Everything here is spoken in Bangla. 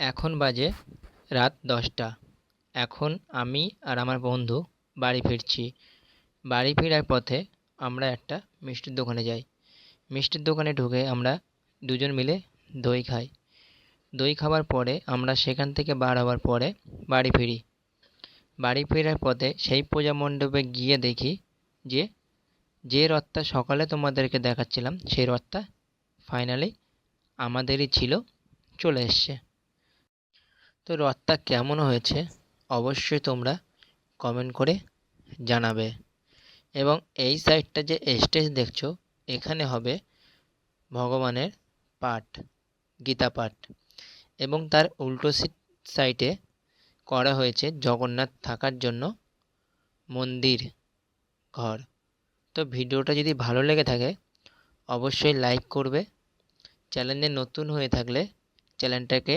এখন বাজে রাত দশটা। এখন আমি আর আমার বন্ধু বাড়ি ফিরছি। বাড়ি ফেরার পথে আমরা একটা মিষ্টির দোকানে যাই। মিষ্টির দোকানে ঢুকে আমরা দুজন মিলে দই খাই। দই খাওয়ার পরে আমরা সেখান থেকে বার হওয়ার পরে বাড়ি ফিরি। বাড়ি ফেরার পথে সেই পূজা মণ্ডপে গিয়ে দেখি যে যে রথটা সকালে তোমাদেরকে দেখাচ্ছিলাম, সেই রথটা ফাইনালি আমাদেরই ছিল, চলে এসছে। তো রথটা কেমন হয়েছে অবশ্যই তোমরা কমেন্ট করে জানাবে। এবং এই সাইডটা যে স্টেজ দেখছ, এখানে হবে ভগবানের পাঠ, গীতা পাঠ। এবং তার উল্টো সাইডে করা হয়েছে জগন্নাথ থাকার জন্য মন্দির, ঘর। তো ভিডিওটা যদি ভালো লেগে থাকে, অবশ্যই লাইক করবে। চ্যানেলে নতুন হয়ে থাকলে চ্যানেলটাকে